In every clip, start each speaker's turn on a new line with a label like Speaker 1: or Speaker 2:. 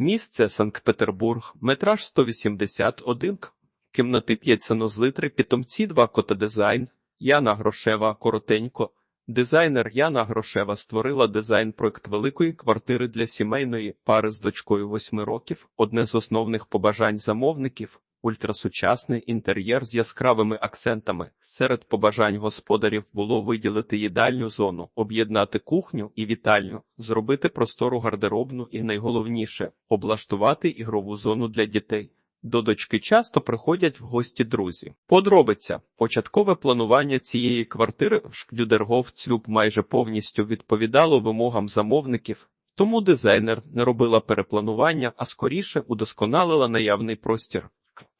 Speaker 1: Місце Санкт-Петербург, метраж 181 к. Кімнати 5 санузли 3 питомці 2 кота дизайн. Яна Грошева коротенько. Дизайнер Яна Грошева створила дизайн-проект великої квартири для сімейної пари з дочкою 8 років. Одне з основних побажань замовників ультрасучасний інтер'єр з яскравими акцентами. Серед побажань господарів було виділити їдальню зону, об'єднати кухню і вітальню, зробити простору гардеробну і найголовніше облаштувати ігрову зону для дітей. До дочки часто приходять в гості друзі. Подробиця. Початкове планування цієї квартири в Шклюдергоф Цюб майже повністю відповідало вимогам замовників, тому дизайнер не робила перепланування, а скоріше удосконалила наявний простір.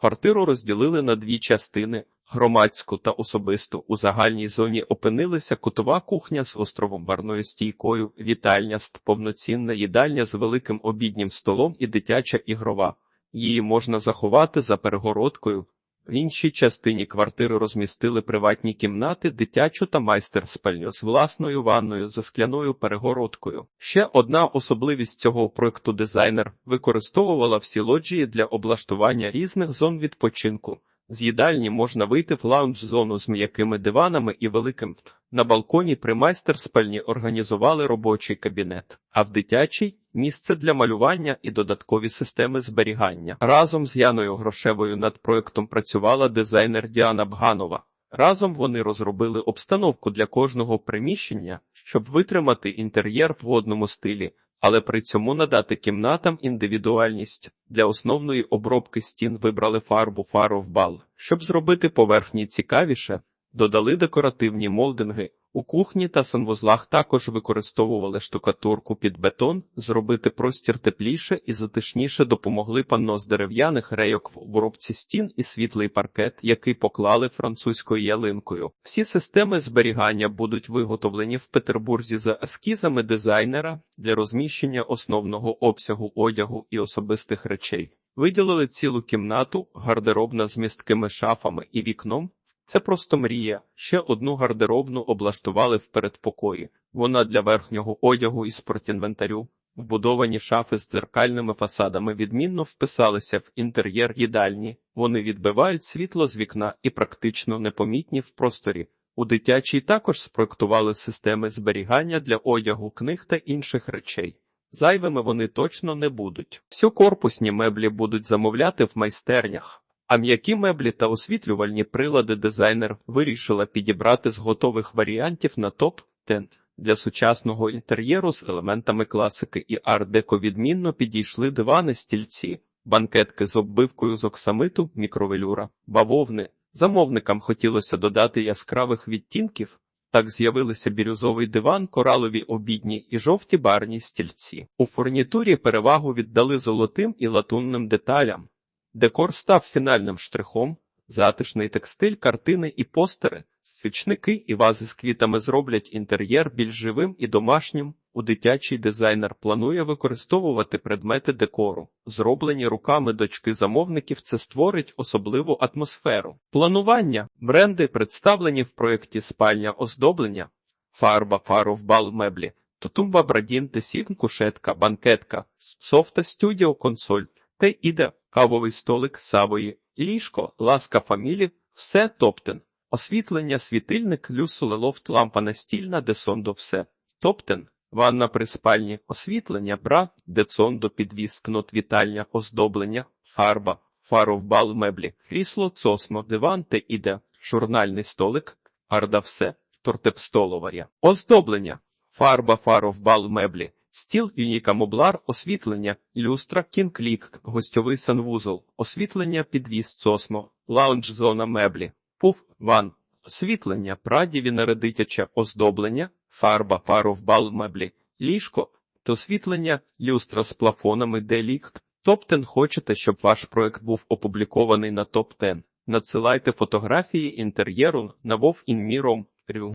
Speaker 1: Квартиру розділили на дві частини громадську та особисту. У загальній зоні опинилися кутова кухня з островом барною стійкою, вітальня, повноцінна їдальня з великим обіднім столом і дитяча ігрова. Її можна заховати за перегородкою. В іншій частині квартири розмістили приватні кімнати, дитячу та майстер-спальню з власною ванною за скляною перегородкою. Ще одна особливість цього проекту дизайнер використовувала всі лоджії для облаштування різних зон відпочинку. З їдальні можна вийти в лаунж-зону з м'якими диванами і великим. На балконі при майстер-спальні організували робочий кабінет, а в дитячій місце для малювання і додаткові системи зберігання. Разом з Яною Грошевою над проектом працювала дизайнер Діана Бганова. Разом вони розробили обстановку для кожного приміщення, щоб витримати інтер'єр в водному стилі, але при цьому надати кімнатам індивідуальність. Для основної обробки стін вибрали фарбу фаровбал. Щоб зробити поверхні цікавіше, додали декоративні молдинги. У кухні та санвузлах також використовували штукатурку під бетон, зробити простір тепліше і затишніше допомогли панно з дерев'яних рейок в обробці стін і світлий паркет, який поклали французькою ялинкою. Всі системи зберігання будуть виготовлені в Петербурзі за ескізами дизайнера для розміщення основного обсягу одягу і особистих речей. Виділили цілу кімнату, гардеробна з місткими шафами і вікном. Це просто мрія. Ще одну гардеробну облаштували в передпокої. Вона для верхнього одягу і спортінвентарю. Вбудовані шафи з дзеркальними фасадами відмінно вписалися в інтер'єр їдальні. Вони відбивають світло з вікна і практично непомітні в просторі. У дитячій також спроектували системи зберігання для одягу, книг та інших речей. Зайвими вони точно не будуть. Всьокорпусні меблі будуть замовляти в майстернях. А м'які меблі та освітлювальні прилади дизайнер вирішила підібрати з готових варіантів на топ-10. Для сучасного інтер'єру з елементами класики і арт-деко відмінно підійшли дивани, стільці, банкетки з оббивкою з оксамиту, мікровелюра, бавовни. Замовникам хотілося додати яскравих відтінків. Так з'явилися бірюзовий диван, коралові обідні і жовті барні стільці. У фурнітурі перевагу віддали золотим і латунним деталям. Декор став фінальним штрихом, затишний текстиль, картини і постери, свічники і вази з квітами зроблять інтер'єр більш живим і домашнім. У дитячий дизайнер планує використовувати предмети декору, зроблені руками дочки замовників. Це створить особливу атмосферу. Планування бренди представлені в проєкті спальня оздоблення, фарба, фаровбал меблі, Тотумба Брадін, Тесін, кушетка, банкетка, софта студіо, консоль, те іде кавовий столик Савої, ліжко, ласка фамілі, все топтен. Освітлення, світильник, люсуле лофт, лампа настільна, десондо все. Топтен, ванна при спальні, освітлення, бра, децондо підвіз, кнот вітальня, оздоблення, фарба, фаровбал меблі, крісло, цосмо, диван, те іде, журнальний столик, арда все, тортепстоловаря. Оздоблення, фарба, фаровбал меблі. Стіл, юніка моблар, освітлення, люстра, кінклік, гостьовий санвузол, освітлення, підвіз, цосмо, лаунж-зона меблі, пуф, ван, освітлення, прадіві дитяче оздоблення, фарба, фаровбал меблі, ліжко, освітлення, люстра з плафонами, делікт. Топ-10 хочете, щоб ваш проект був опублікований на топ-10? Надсилайте фотографії інтер'єру на вов